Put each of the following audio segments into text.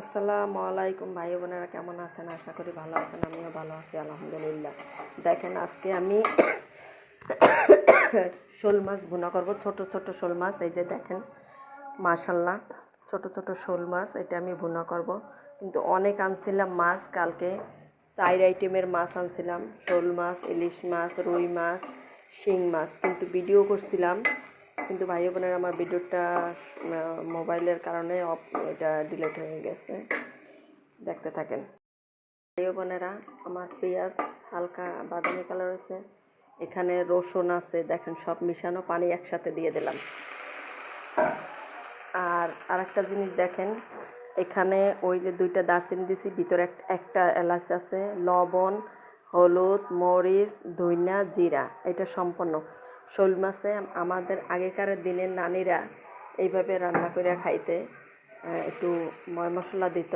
আসসালামু আলাইকুম ভাই বোনেরা, কেমন আছেন? আশা করি ভালো আছেন, আমিও ভালো আছি, আলহামদুলিল্লাহ। দেখেন, আজকে আমি শোল মাছ ভুনা করব, ছোট ছোট শোল মাছ। এই যে দেখেন মাশাল্লাহ ছোট ছোট শোল মাছ, এটা আমি ভুনা করব। কিন্তু অনেক আনছিলাম মাছ, কালকে চার আইটেমের মাছ আনছিলাম। শোল মাছ, ইলিশ মাছ, রুই মাছ, শিং মাছ। কিন্তু ভিডিও করছিলাম কিন্তু ভাই বোনের আমার ভিডিওটা মোবাইলের কারণে অফ, এটা ডিলেট হয়ে গেছে। দেখতে থাকেন। ভাই বোনেরা, আমার পেঁয়াজ হালকা বাদামি কালার হয়েছে। এখানে রসুন আছে, দেখেন সব মিশানো, পানি একসাথে দিয়ে দিলাম। আর আরেকটা জিনিস দেখেন, এখানে ওই যে দুইটা দারচিনি দিছি, ভিতরে একটা এলাচ আছে, লবণ, হলুদ, মরিচ ধইনা জিরা, এটা সম্পন্ন। শোল মাছে আমাদের আগেকার দিনের নানিরা এইভাবে রান্না করে খাইতে একটু ময় মশলা দিত।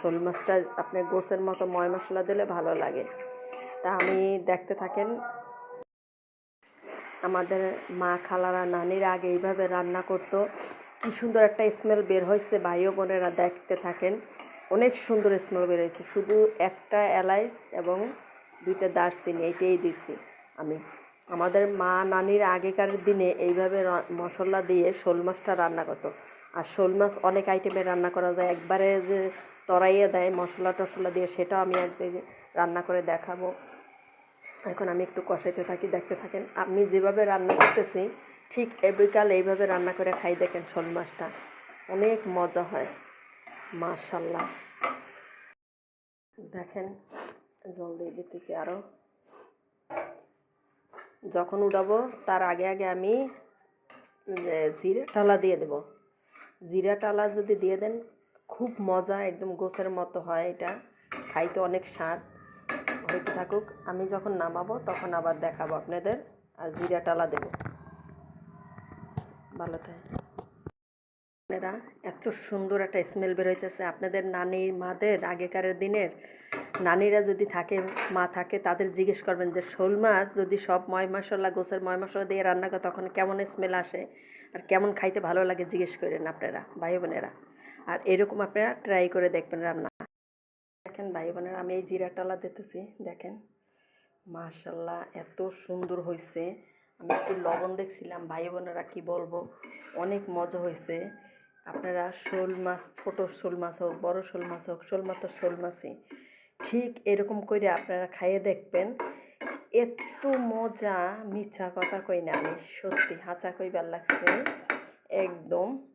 শোল মাছটা আপনি গোছের মতো ময় মশলা দিলে ভালো লাগে। তা আমি দেখতে থাকেন, আমাদের মা খালারা নানিরা আগে এইভাবে রান্না করতো। কি সুন্দর একটা স্মেল বের হয়েছে ভাইও বোনেরা দেখতে থাকেন। অনেক সুন্দর স্মেল বের হয়েছে। শুধু একটা এলাইচ এবং দুইটা দারচিনি, এইটাই দিচ্ছি আমি। আমাদের মা নানির আগেকার দিনে এইভাবে মশলা দিয়ে শোল মাছটা রান্না করতো। আর শোল মাছ অনেক আইটেমে রান্না করা যায়। একবারে যে তরাইয়ে দেয় মশলা টশলা দিয়ে, সেটাও আমি একদিন রান্না করে দেখাবো। এখন আমি একটু কষাইতে থাকি, দেখতে থাকেন। আমি যেভাবে রান্না করতেছি, ঠিক এ বিকাল এইভাবে রান্না করে খাই দেখেন শোল মাছটা। অনেক মজা হয়। মাশাল্লাহ দেখেন, জল দিয়ে দিতেছি আরও যখন উঠাবো, তার আগে আগে আমি জিরা টালা দিয়ে দেব। জিরা টালা যদি দিয়ে দেন, খুব মজা, একদম গোছের মতো হয় এটা। খাইতে অনেক স্বাদ। হইতে থাকুক, আমি যখন নামাবো, তখন আবার দেখাবো আপনাদের, আর জিরা টালা দেব। ভালো থাকে আপনারা, এত সুন্দর একটা স্মেল বেরোইতেছে আপনাদের নানি মাদের আগেকারের দিনের নানিরা যদি থাকে, মা থাকে, তাদের জিজ্ঞেস করবেন যে, শোল মাছ যদি সব ময় মশলা গোছের ময় মশলা দিয়ে রান্না করে, তখন কেমন স্মেল আসে? আর কেমন খাইতে ভালো লাগে? জিজ্ঞেস করেন আপনারা, ভাই বোনেরা। আর এরকম আপনারা ট্রাই করে দেখবেন রান্না। দেখেন ভাই বোনেরা, আমি এই জিরা টালা দিতেছি, দেখেন। মাশাল্লাহ, এত সুন্দর হয়েছে আমি একটু লবণ দেখছিলাম, ভাই বোনেরা কি বলব? অনেক মজা হয়েছে আপনারা শোল মাছ, ছোট শোল মাছ হোক, বড় শোল মাছ হোক, শোল মাছ তো শোল মাছই। ঠিক এরকম করে আপনারা খাইয়ে দেখবেন। এত মজা মিথ্যা কথা কই না আমি, সত্যি হাঁচা কইবার লাগছে। একদম।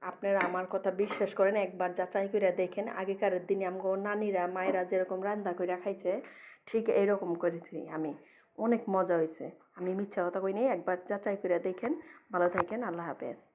আপনারা আমার কথা বিশ্বাস করেন, একবার যাচাই করে দেখেন। আগেকার দিনে আমগো নানিরা, মায়েরা যেরকম রান্না করে খাইছে, ঠিক এরকম করেছি আমি। অনেক মজা হয়েছে আমি মিথ্যা কথা কই নেই, একবার যাচাই করে দেখেন। ভালো থাকেন, আল্লাহ হাফেজ।